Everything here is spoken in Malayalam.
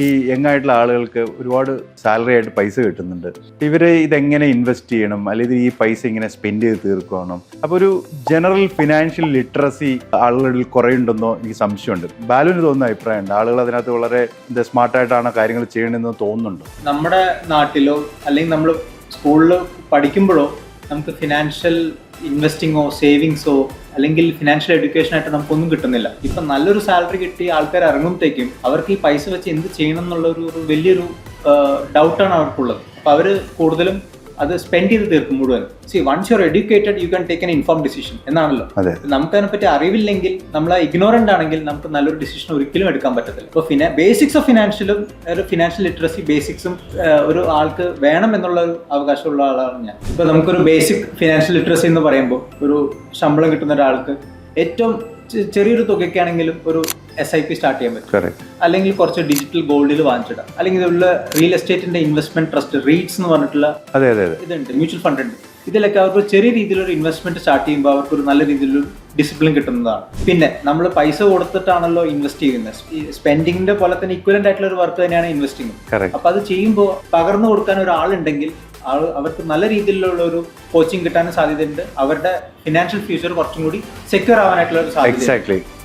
ഈ യങ് ആയിട്ടുള്ള ആളുകൾക്ക് ഒരുപാട് സാലറി ആയിട്ട് പൈസ കിട്ടുന്നുണ്ട്. ഇവർ ഇതെങ്ങനെ ഇൻവെസ്റ്റ് ചെയ്യണം? അല്ലെങ്കിൽ ഈ പൈസ ഇങ്ങനെ സ്പെൻഡ് ചെയ്ത് തീർക്കണം അപ്പോൾ ഒരു ജനറൽ ഫിനാൻഷ്യൽ ലിറ്ററസി ആളുകളിൽ കുറയുണ്ടെന്നോ എനിക്ക് സംശയമുണ്ട്. ബാലുവിന് തോന്നുന്ന അഭിപ്രായമുണ്ട്. ആളുകൾ അതിനകത്ത് വളരെ സ്മാർട്ടായിട്ടാണ് കാര്യങ്ങൾ ചെയ്യണമെന്ന് തോന്നുന്നുണ്ട്? നമ്മുടെ നാട്ടിലോ അല്ലെങ്കിൽ നമ്മൾ സ്കൂളിൽ പഠിക്കുമ്പോഴോ നമുക്ക് ഫിനാൻഷ്യൽ ഇൻവെസ്റ്റിങ്ങോ സേവിങ്സോ അല്ലെങ്കിൽ ഫിനാൻഷ്യൽ എഡ്യൂക്കേഷൻ ആയിട്ട് നമുക്കൊന്നും കിട്ടുന്നില്ല. ഇപ്പൊ നല്ലൊരു സാലറി കിട്ടി ആൾക്കാർ ഇറങ്ങുമ്പോഴത്തേക്കും അവർക്ക് ഈ പൈസ വെച്ച് എന്ത് ചെയ്യണം എന്നുള്ള ഒരു വലിയൊരു ഡൗട്ടാണ് അവർക്കുള്ളത്. അപ്പൊ അവർ കൂടുതലും അത് സ്പെൻഡ് ചെയ്ത് തീർക്കും മുഴുവൻ. See once your educated you can take an inform decision എന്നാണല്ലോ? നമുക്ക് അതിനെപ്പറ്റി അറിവില്ലെങ്കിൽ നമ്മൾ ഇഗ്നോറന്റ് ആണെങ്കിൽ നമുക്ക് നല്ലൊരു ഡിസിഷൻ ഒരിക്കലും എടുക്കാൻ പറ്റത്തില്ല. ഇപ്പോൾ ഫിനാ ബേസിക്സ് ഓഫ് ഫിനാൻഷ്യലും ഒരു ഫിനാൻഷ്യൽ ലിറ്ററസി ബേസിക്സും ഒരു ആൾക്ക് വേണം എന്നുള്ള ഒരു അവകാശമുള്ള ആളാണ് ഞാൻ. ഇപ്പോൾ നമുക്കൊരു ബേസിക് ഫിനാൻഷ്യൽ ലിറ്ററസി എന്ന് പറയുമ്പോൾ ഒരു ശമ്പളം കിട്ടുന്ന ഒരാൾക്ക് ഏറ്റവും ചെറിയൊരു തുകയ്ക്കാണെങ്കിലും ഒരു എസ് ഐ പി സ്റ്റാർട്ട് ചെയ്യാൻ പറ്റും. അല്ലെങ്കിൽ കുറച്ച് ഡിജിറ്റൽ ഗോൾഡിൽ വാങ്ങിച്ചിടാം. അല്ലെങ്കിൽ ഉള്ള റിയൽ എസ്റ്റേറ്റിന്റെ ഇൻവെസ്റ്റ്മെന്റ് ട്രസ്റ്റ് റീറ്റ്സ് എന്ന് പറഞ്ഞിട്ടുള്ള ഇതുണ്ട് മ്യൂച്വൽ ഫണ്ട് ഉണ്ട്. ഇതിലൊക്കെ അവർക്ക് ചെറിയ രീതിയിലൊരു ഇൻവെസ്റ്റ്മെന്റ് സ്റ്റാർട്ട് ചെയ്യുമ്പോൾ അവർക്ക് ഒരു നല്ല രീതിയിലൊരു ഡിസിപ്ലിൻ കിട്ടുന്നതാണ്. പിന്നെ നമ്മൾ പൈസ കൊടുത്തിട്ടാണല്ലോ ഇൻവെസ്റ്റ് ചെയ്യുന്നത്. സ്പെൻഡിങ്ങിന്റെ പോലെ തന്നെ ഇക്വലന്റ് ആയിട്ടുള്ള ഒരു വർക്ക് തന്നെയാണ് ഇൻവെസ്റ്റിംഗ് അപ്പൊ അത് ചെയ്യുമ്പോൾ പകർന്നു കൊടുക്കാൻ ഒരാളുണ്ടെങ്കിൽ അവർക്ക് നല്ല രീതിയിലുള്ള ഒരു കോച്ചിങ് കിട്ടാനും സാധ്യതയുണ്ട്. അവരുടെ ഫിനാൻഷ്യൽ ഫ്യൂച്ചർ കുറച്ചും കൂടി സെക്യൂർ ആവാനായിട്ടുള്ള ഒരു സാധ്യത